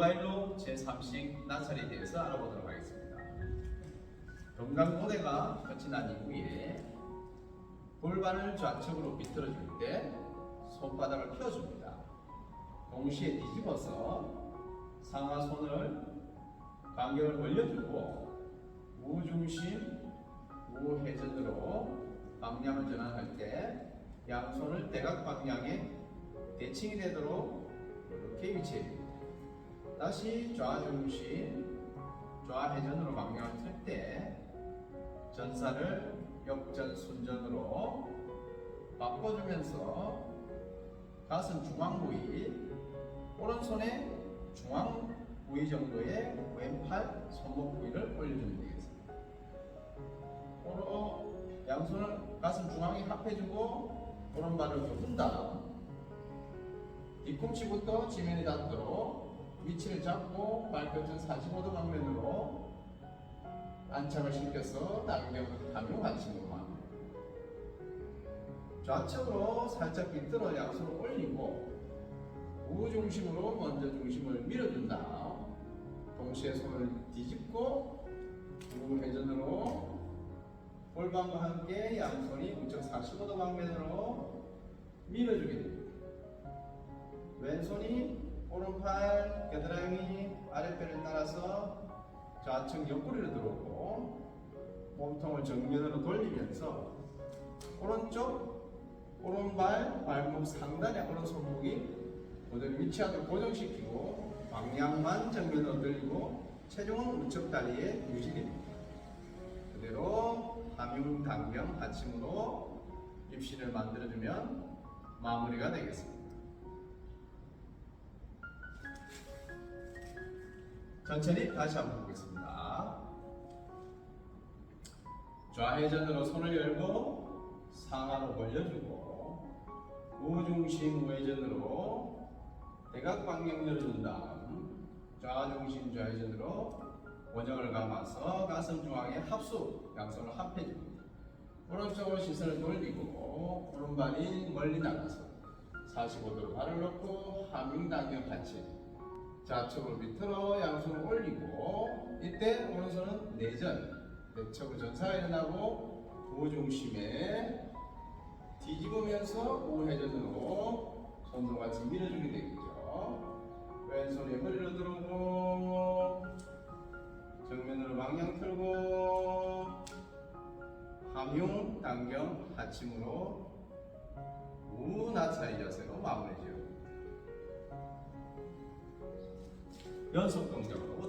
모바일로 제3식 나찰에 대해서 알아보도록 하겠습니다. 금강고대가 끝이 난 이후에 골반을 좌측으로 비틀어줄 때 손바닥을 펴줍니다. 동시에 뒤집어서 상하 손을 간격을 벌려주고 우중심, 우회전으로 방향을 전환할 때 양손을 대각 방향에 대칭이 되도록 이렇게 위치해 줍니다. 다시 좌 중심, 좌 회전으로 방향을 틀 때 전사를 역전 순전으로 바꿔주면서 가슴 중앙 부위, 오른손의 중앙 부위 정도의 왼팔 손목 부위를 올려주면 되겠습니다. 오른 양손을 가슴 중앙에 합해주고 오른발을 굽은 다음 뒤꿈치부터 지면에 닿도록 위치를 잡고 발끝은 45도 방면으로 안착을 시켜서 당겨 당겨 받침으로 합니다. 좌측으로 살짝 비틀어 양손을 올리고 우 중심으로 먼저 중심을 밀어준 다음 동시에 손을 뒤집고 우 회전으로 골반과 함께 양손이 우측 45도 방면으로 밀어주게 됩니다. 왼손이 오른팔 겨드랑이 아랫배를 따라서 좌측 옆구리로 들어오고 몸통을 정면으로 돌리면서 오른쪽 오른발 발목 상단에 오른손목이 그대로 위치하도록 고정시키고 방향만 정면으로 들리고 체중은 우측 다리에 유지됩니다. 그대로 함용 당경 받침으로 입신을 만들어주면 마무리가 되겠습니다. 천천히 다시 한번 보겠습니다. 좌회전으로 손을 열고 상하로 벌려주고 우중심 우회전으로 대각 방향 열어준 다음 좌중심 좌회전으로 원정을 감아서 가슴 중앙에 합수 양손을 합해줍니다. 오른쪽으로 시선을 돌리고 오른발이 멀리 나가서 45도로 발을 놓고 하밍 당겨 같이 좌측으로 밑으로 양손을 올리고 이때 오른손은 내전 내척으로 전사가 일어나고 부중심에 뒤집으면서 우회전으로 손도 같이 밀어주게 되겠죠. 왼손이 허리로 들어오고 정면으로 방향 틀고 함용 당경 하침으로 우나차이 자세로 마무리 지어 연속 동작으로